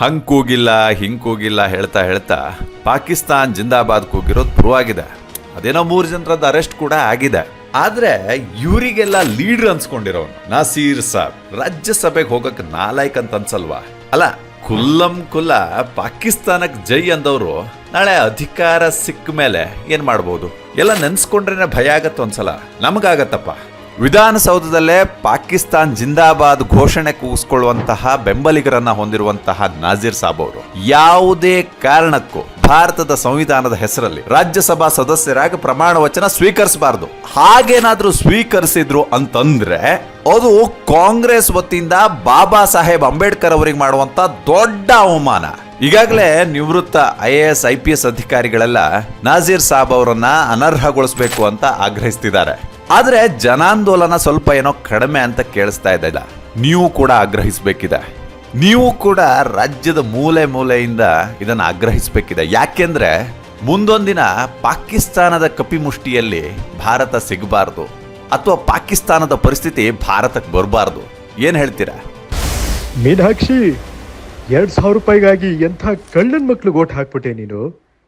ಹಂಗ್ ಕೂಗಿಲ್ಲ ಹಿಂಗೆ ಕೂಗಿಲ್ಲ ಹೇಳ್ತಾ ಹೇಳ್ತಾ ಪಾಕಿಸ್ತಾನ್ ಜಿಂದಾಬಾದ್ ಕೂಗಿರೋದು ಪುರುವಾಗಿದೆ. ಅದೇನೋ ಮೂರು ಜನರದ್ದು ಅರೆಸ್ಟ್ ಕೂಡ ಆಗಿದೆ. ಆದ್ರೆ ಇವರಿಗೆಲ್ಲ ಲೀಡರ್ ಅನ್ಸ್ಕೊಂಡಿರೋನು, ನಾಸೀರ್ ಸಾಬ್. ರಾಜ್ಯಸಭೆಗೆ ಹೋಗಕ್ ನಾಲಾಯ್ಕ್ ಅಂತ ಅನ್ಸಲ್ವಾ? ಅಲ್ಲ, ಕುಲ್ಲಂ ಕುಲ್ಲ ಪಾಕಿಸ್ತಾನಕ್ ಜೈ ಅಂದವರು ನಾಳೆ ಅಧಿಕಾರ ಸಿಕ್ಕ ಮೇಲೆ ಏನ್ ಮಾಡ್ಬೋದು? ಎಲ್ಲ ನೆನ್ಸ್ಕೊಂಡ್ರೆ ಭಯ ಆಗತ್ತ ಒಂದ್ಸಲ ನಮಗಾಗತ್ತಪ್ಪ. ವಿಧಾನಸೌಧದಲ್ಲೇ ಪಾಕಿಸ್ತಾನ್ ಜಿಂದಾಬಾದ್ ಘೋಷಣೆ ಕೂಗಿಸ್ಕೊಳ್ಳುವಂತಹ ಬೆಂಬಲಿಗರನ್ನ ಹೊಂದಿರುವಂತಹ ನಾಜೀರ್ ಸಾಬ್ ಅವರು. ಯಾವುದೇ ಕಾರಣಕ್ಕೂ ಭಾರತದ ಸಂವಿಧಾನದ ಹೆಸರಲ್ಲಿ ರಾಜ್ಯಸಭಾ ಸದಸ್ಯರಾಗಿ ಪ್ರಮಾಣ ವಚನ ಸ್ವೀಕರಿಸಬಾರದು. ಹಾಗೇನಾದ್ರೂ ಸ್ವೀಕರಿಸಿದ್ರು ಅಂತಂದ್ರೆ ಅದು ಕಾಂಗ್ರೆಸ್ ವತಿಯಿಂದ ಬಾಬಾ ಸಾಹೇಬ್ ಅಂಬೇಡ್ಕರ್ ಅವರಿಗೆ ಮಾಡುವಂತ ದೊಡ್ಡ ಅವಮಾನ. ಈಗಾಗಲೇ ನಿವೃತ್ತ I A S, I P S ಅಧಿಕಾರಿಗಳೆಲ್ಲ Nazeer Sab ಅವರನ್ನ ಅನರ್ಹಗೊಳಿಸಬೇಕು ಅಂತ ಆಗ್ರಹಿಸ್ತಿದ್ದಾರೆ. ಆದ್ರೆ ಜನಾಂದೋಲನ ಸ್ವಲ್ಪ ಏನೋ ಕಡಿಮೆ ಅಂತ ಕೇಳಿಸ್ತಾ ಇದ್ದಿಲ್ಲ ನೀವು ಕೂಡ ಆಗ್ರಹಿಸಬೇಕಿದೆ. ನೀವು ಕೂಡ ರಾಜ್ಯದ ಮೂಲೆ ಮೂಲೆಯಿಂದ ಇದನ್ನು ಆಗ್ರಹಿಸಬೇಕಿದೆ. ಯಾಕೆಂದ್ರೆ ಮುಂದೊಂದಿನ ಪಾಕಿಸ್ತಾನದ ಕಪಿಮುಷ್ಟಿಯಲ್ಲಿ ಭಾರತ ಸಿಗಬಾರ್ದು ಅಥವಾ ಪಾಕಿಸ್ತಾನದ ಪರಿಸ್ಥಿತಿ ಭಾರತಕ್ಕೆ ಬರಬಾರ್ದು. ಏನ್ ಹೇಳ್ತೀರಾ? ಮೀನಾಕ್ಷಿ, ಎರಡ್ ಸಾವಿರ ರೂಪಾಯಿಗಾಗಿ ಎಂಥ ಕಳ್ಳನ್ ಮಕ್ಳು ಓಟ್ ಹಾಕ್ಬಿಟ್ಟೆ ನೀನು?